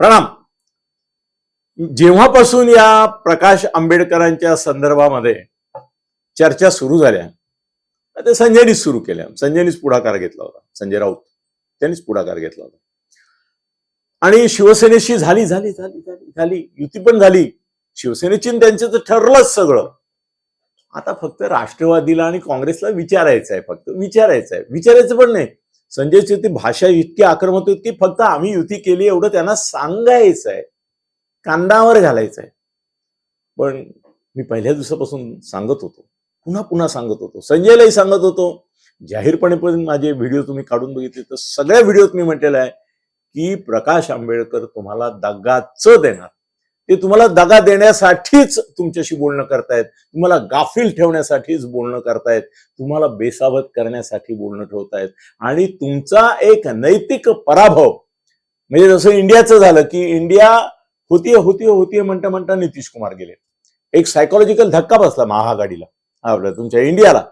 प्रणाम. जेव्हापासून या प्रकाश आंबेडकरांच्या संदर्भामध्ये चर्चा सुरू झाल्या ते संजयनीच सुरू केल्या. संजयनीच पुढाकार घेतला होता. संजय राऊत त्यांनीच पुढाकार घेतला होता. आणि शिवसेनेशी झाली झाली झाली झाली झाली. युती पण झाली. शिवसेनेची त्यांचं तर ठरलंच सगळं. आता फक्त राष्ट्रवादीला आणि काँग्रेसला विचारायचं आहे फक्त. विचारायचं आहे. विचारायचं पण नाही. संजयची ती भाषा इतकी आक्रमक होती की फक्त आम्ही युती केली एवढं त्यांना सांगायचं आहे कांदावर घालायचं आहे पण मी पहिल्या दिवसापासून सांगत होतो. पुन्हा पुन्हा सांगत होतो. संजयलाही सांगत होतो. जाहीरपणे पण माझे व्हिडिओ तुम्ही काढून बघितले तर सगळ्या व्हिडिओत मी म्हटलेलं आहे की प्रकाश आंबेडकर तुम्हाला दगाच देणार. ते तुम्हाला दगा देण्यासाठीच तुमच्याशी बोलणं करतायत. तुम्हाला गाफील ठेवण्यासाठीच बोलणं करतायत. तुम्हाला बेसावत करण्यासाठी बोलणं ठेवतायत. आणि तुमचा एक नैतिक पराभव म्हणजे जसं इंडियाचं झालं की इंडिया होतीये होतीये होतीये म्हणता म्हणता नितीश कुमार गेले. एक सायकोलॉजिकल धक्का बसला महाआघाडीला. आपल्या तुमच्या इंडियाला.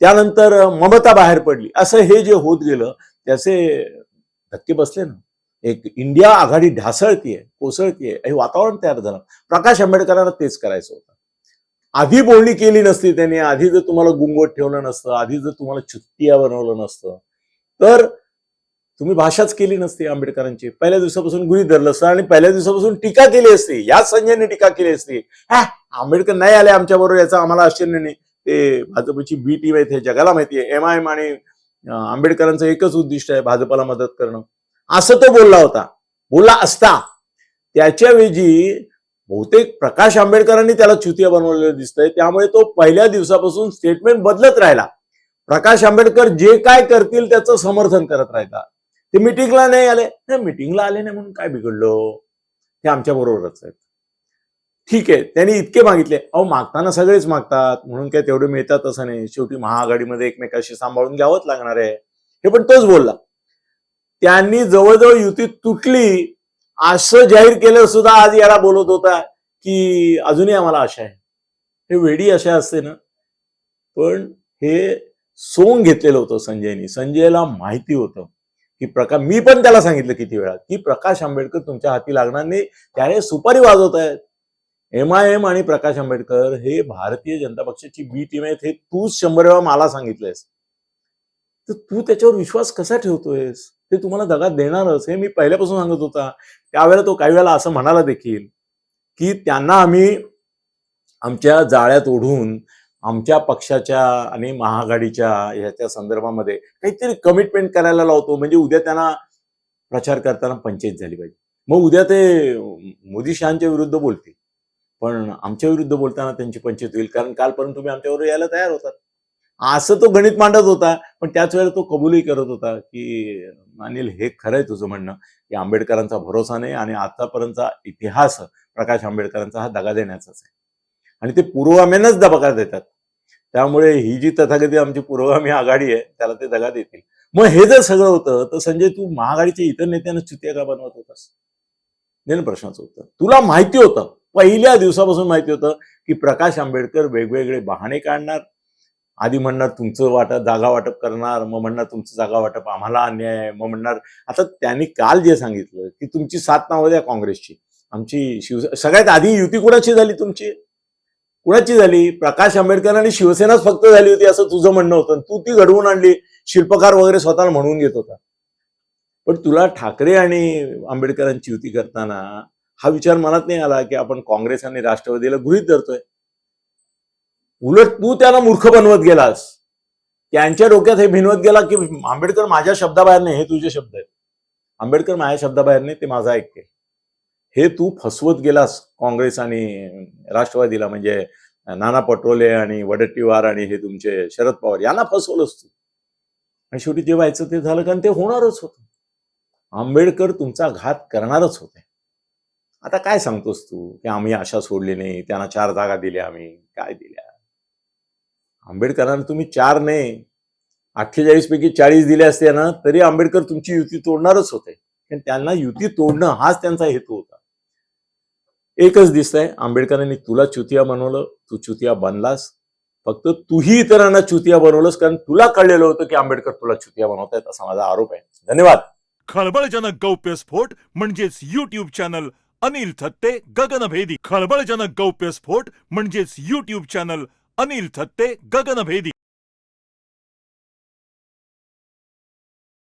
त्यानंतर ममता बाहेर पडली. असं हे जे होत गेलं त्याचे धक्के बसले ना. एक इंडिया आघाडी ढासळतीये कोसळतीये हे वातावरण तयार झालं. प्रकाश आंबेडकरांना तेच करायचं होतं. आधी बोलणी केली नसती त्यांनी आधी जर तुम्हाला गुंगवत ठेवलं नसतं आधी जर तुम्हाला छुट्टिया बनवलं नसतं तर तुम्ही भाषाच केली नसती आंबेडकरांची. पहिल्या दिवसापासून गुरी धरलं असतं आणि पहिल्या दिवसापासून टीका केली असती. याच संजयने टीका केली असती. हा आंबेडकर नाही आले आमच्या बरोबर याचा आम्हाला आश्चर्य नाही. ते भाजपची बी टीम आहे ते जगाला माहिती आहे. एम आय एम आणि आंबेडकरांचं एकच उद्दिष्ट आहे भाजपाला मदत करणं. असं तो बोलला होता. बोलला असता. त्याच्याऐवजी बहुतेक प्रकाश आंबेडकरांनी त्याला चुतिया बनवलेलं दिसतंय. त्यामुळे तो पहिल्या दिवसापासून स्टेटमेंट बदलत राहिला. प्रकाश आंबेडकर जे काय करतील त्याचं समर्थन करत राहता ते मिटिंगला नाही आले. नाही मिटिंगला आले नाही म्हणून काय बिघडलो? ते आमच्या बरोबरच आहेत. ठीक आहे त्यांनी इतके मागितले. अहो मागताना सगळेच मागतात. म्हणून काय तेवढे मिळतात असं नाही. शेवटी महाआघाडीमध्ये एकमेकाशी सांभाळून घ्यावंच लागणार आहे. हे पण तोच बोलला. त्यांनी जवळजवळ युती तुटली असं जाहीर केलं सुद्धा आज याला बोलत होता की अजूनही आम्हाला आशा आहे. हे वेडी आशा असते ना. पण हे सोंग घेतलेलं होतं संजयनी. संजयला माहिती होतं की प्रकाश मी पण त्याला सांगितलं किती वेळा की प्रकाश आंबेडकर तुमच्या हाती लागणार नाही त्याने सुपारी वाजवत आहेत. एम आय एम आणि प्रकाश आंबेडकर हे भारतीय जनता पक्षाची बी टीम आहेत हे तूच शंभर वेळा मला सांगितलंयस. तर तू त्याच्यावर विश्वास कसा ठेवतोयस? ते तुम्हाला दगा देणारच हे मी पहिल्यापासून सांगत होता. त्यावेळेला तो काही वेळेला असं म्हणाला देखील की त्यांना आम्ही आमच्या जाळ्यात ओढून आमच्या पक्षाच्या आणि महाआघाडीच्या ह्याच्या संदर्भामध्ये काहीतरी कमिटमेंट करायला लावतो. म्हणजे उद्या त्यांना प्रचार करताना पंचायत झाली पाहिजे. मग उद्या ते मोदी शहाच्या विरुद्ध बोलतील. पण आमच्या विरुद्ध बोलताना त्यांची पंचायत होईल कारण कालपर्यंत तुम्ही आमच्यावर यायला तयार होतात. असं तो गणित मांडत होता पण त्याच वेळेला तो कबूलही करत होता की अनिल हे खरंय तुझं म्हणणं की आंबेडकरांचा भरोसा नाही आणि आतापर्यंतचा इतिहास प्रकाश आंबेडकरांचा हा दगा देण्याचाच आहे. आणि ते पूर्वगाम्यांनाच दबका देतात. त्यामुळे ही जी तथागती आमची पुरोगामी आघाडी आहे त्याला ते दगा देतील. मग हे जर सगळं होतं तर संजय तू महाआघाडीच्या इतर नेत्यांना चुतिया का बनवत होतास? हे प्रश्नाचं उत्तर. तुला माहिती होतं पहिल्या दिवसापासून माहिती होतं की प्रकाश आंबेडकर वेगवेगळे बहाणे काढणार आधी म्हणणार तुमचं वाटप जागा वाटप करणार मग म्हणणार तुमचं जागा वाटप आम्हाला अन्याय आहे मग म्हणणार आता त्यांनी काल जे सांगितलं की तुमची सात नावं द्या काँग्रेसची. आमची शिवसेना सगळ्यात आधी युती कुणाची झाली तुमची? कुणाची झाली? प्रकाश आंबेडकर आणि शिवसेनाच फक्त झाली होती असं तुझं म्हणणं होतं. तू ती घडवून आणली शिल्पकार वगैरे स्वतःला म्हणून घेत होता. पण तुला ठाकरे आणि आंबेडकरांची युती करताना हा विचार मनात नाही आला की आपण काँग्रेस आणि राष्ट्रवादीला गृहित धरतोय? उलट तू त्याला मूर्ख बनवत गेलास. त्यांच्या डोक्यात हे भिनवत गेला की आंबेडकर माझ्या शब्दाबाहेर नाही हे तुझे शब्द आहेत. आंबेडकर माझ्या शब्दाबाहेर नाही ते माझा ऐकते हे तू फसवत गेलास काँग्रेस आणि राष्ट्रवादीला म्हणजे नाना पटोले आणि वडट्टीवार आणि हे तुमचे शरद पवार यांना फसवलंस तू. आणि शेवटी जे व्हायचं ते झालं कारण ते होणारच होतं. आंबेडकर तुमचा घात करणारच होते. आता काय सांगतोस तू? की आम्ही आशा सोडली नाही त्यांना चार जागा दिल्या आम्ही काय दिल्या? आंबेडकरांना तुम्ही चार नाही अठ्ठेचाळीस पैकी चाळीस दिले असते ना तरी आंबेडकर तुमची युती तोडणारच होते. कारण त्यांना युती तोडणं हाच त्यांचा हेतू होता. एकच दिसतंय आंबेडकरांनी तुला चुतिया बनवलं तू चुतिया बनलास. फक्त तूही इतरांना चुतिया बनवलंस कारण तुला कळलेलं होतं की आंबेडकर तुला चुतिया बनवतायत असा माझा आरोप आहे. धन्यवाद. खळबळजनक गौप्यस्फोट म्हणजेच युट्यूब चॅनल अनिल थत्ते गगनभेदी. खळबळजनक गौप्यस्फोट म्हणजेच युट्यूब चॅनल अनिल थत्ते गगनभेदी.